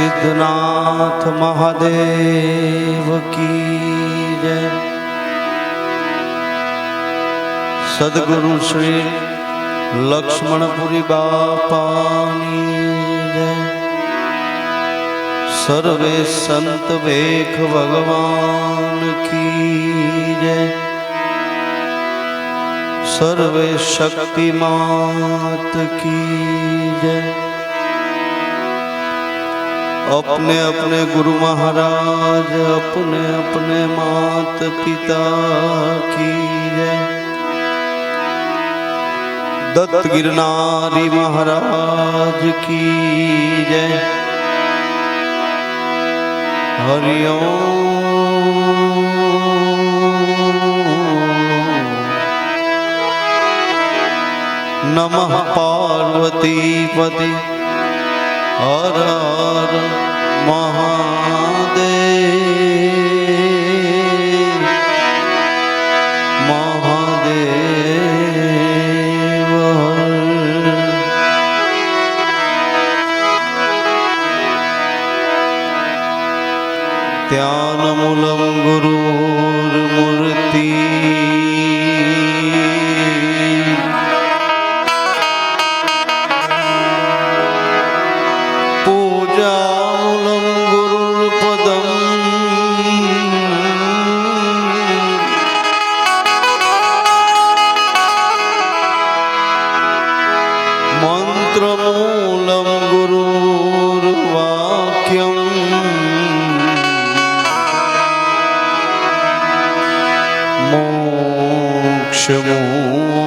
સિદ્ધનાથ મહાદેવ કી જય સદગુરુ શ્રી લક્ષ્મણપુરી બાપાની જય સર્વે સંત વેખ ભગવાન કી જય સર્વે શક્તિ માત કી જય अपने अपने गुरु महाराज, अपने अपने मात पिता की जय। दत्त गिरनारी महाराज की जय। हरिओम नमः पार्वती पति હર હર મહાદેવ મહાદેવ ધ્યાન ગુરુ ખુશબુ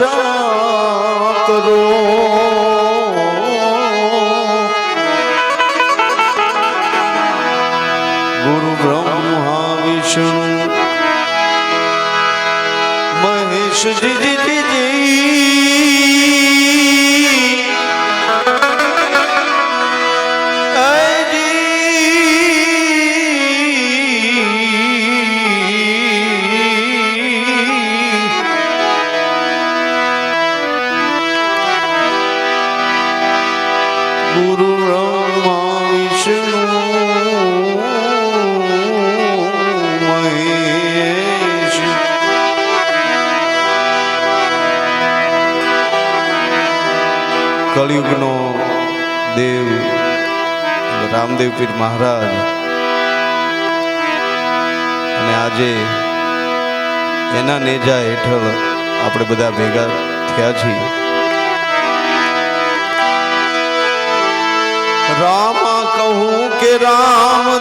રક્ષા કરો ગુરુ બ્રહ્મા વિષ્ણુ મહેશ જી કળિયુગનો દેવ રામદેવ પીર મહારાજ. અને આજે એના નેજા હેઠળ આપણે બધા ભેગા થયા છીએ. રામ કહું કે રામ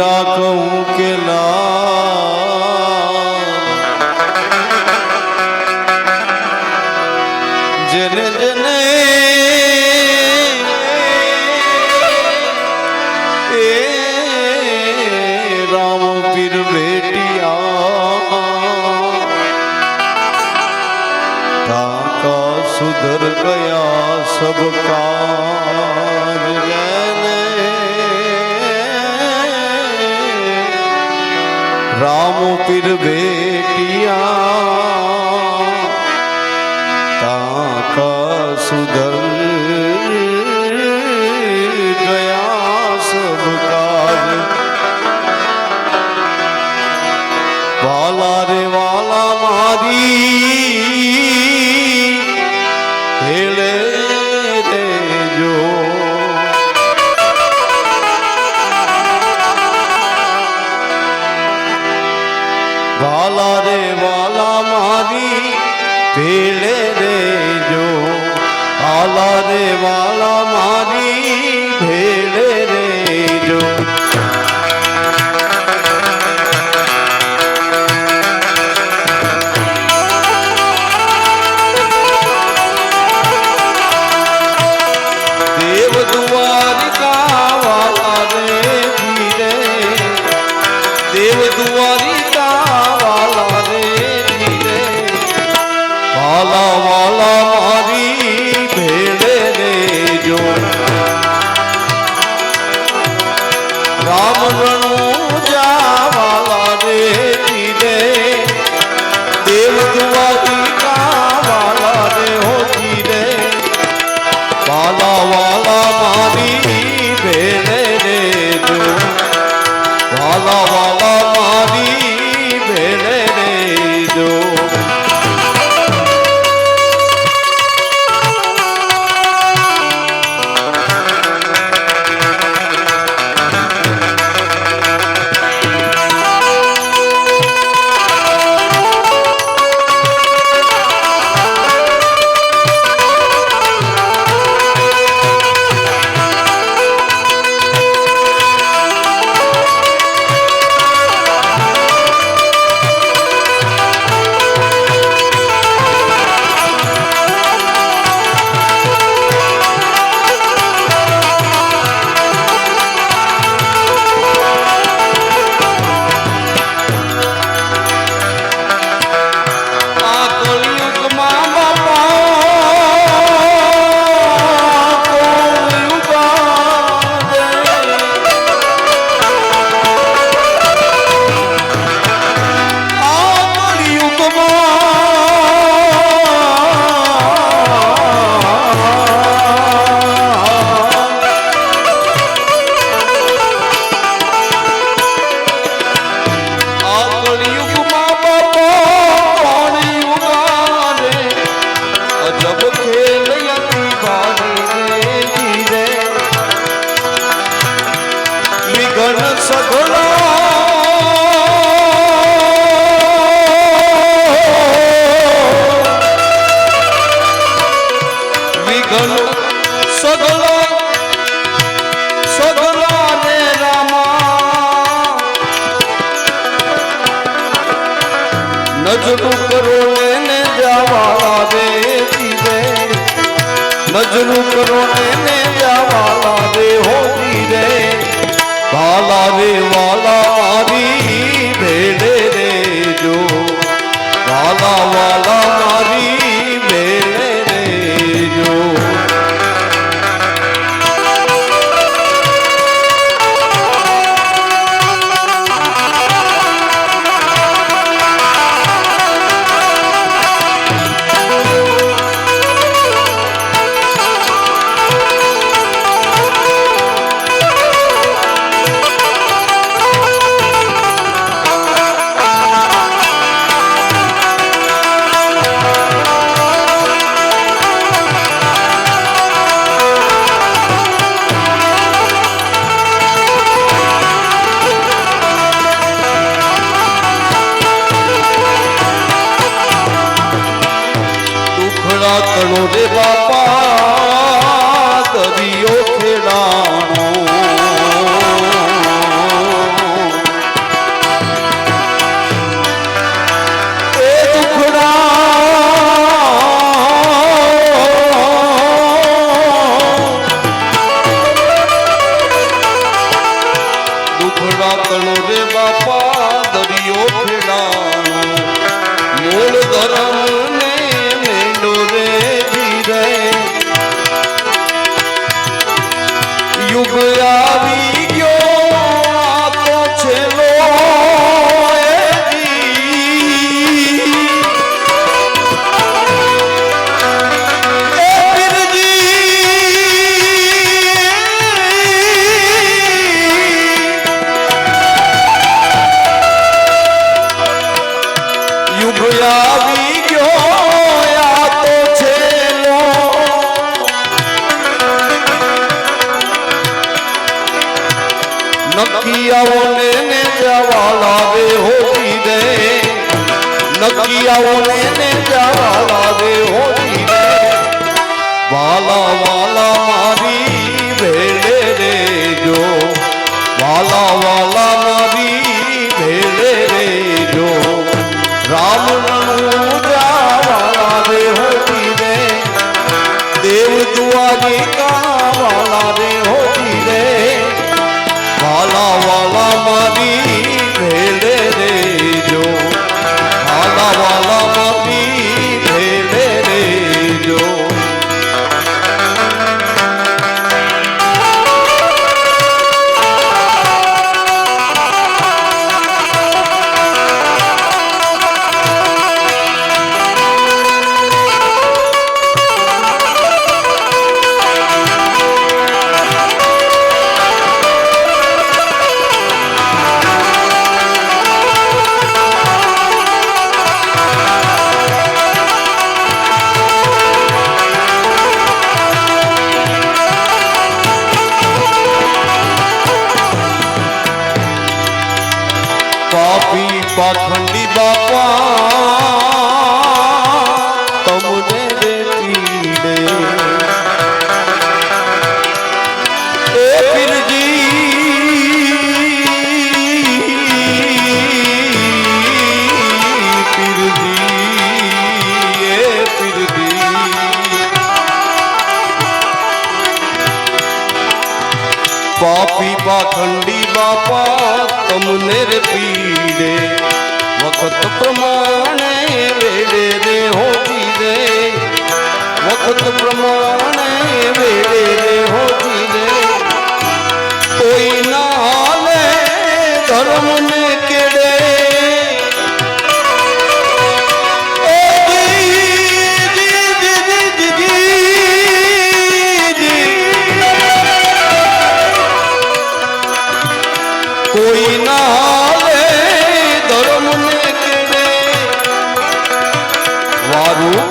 હીરા કહું કે લાલ જેને જેને સુધર ગયા સબ કાજ રામ પીર બેટિયા તાકા સુધર ગયા સબ કાજ. વાલા રે વાલા મારી Till સોગલો સોગલો ને રામા. નજરું કરો ને જવા આવે ધીરે નજરું કરો ને જવા આવે હો ધીરે વાલા રે વાલા મારી ભેડે રે જો. વાલા વાલા મારી બગિયાઓને ને જવાલા રે હોતી રે. વાલા વાલા મારી ભેળે રે જો વાલા વાલા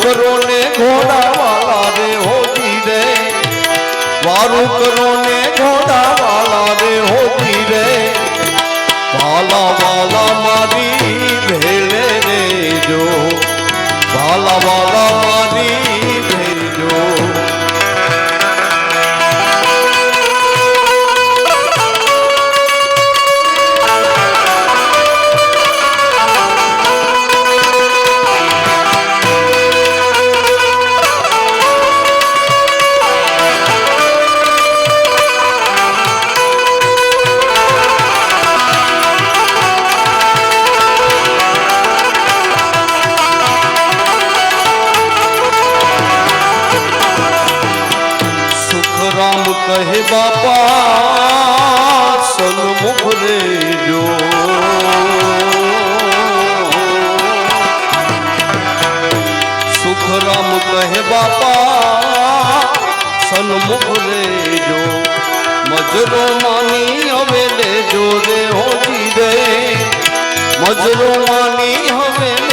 કરો ને ઘોડા વાલા રે હોતી રે વારું કરો ને ઘોડા વાલા રે હોતી રે વાલા વાલા મારી ભેળે રે જો વાલા વાલા મારી બાપા સન્મુખ રે જો મજરો માની હવે લેજો રે હોજી રે મજરો હવે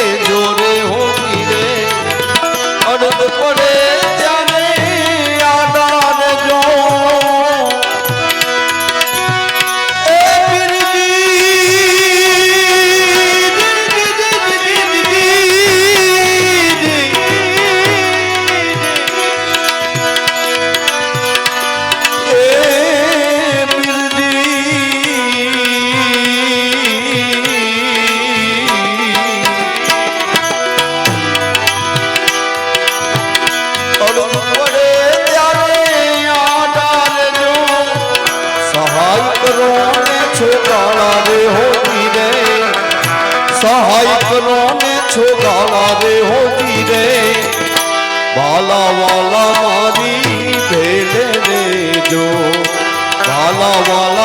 છોકરા રે હોતી રે વાલા વાલા મારી ભેલે રે જો વાલા વાલા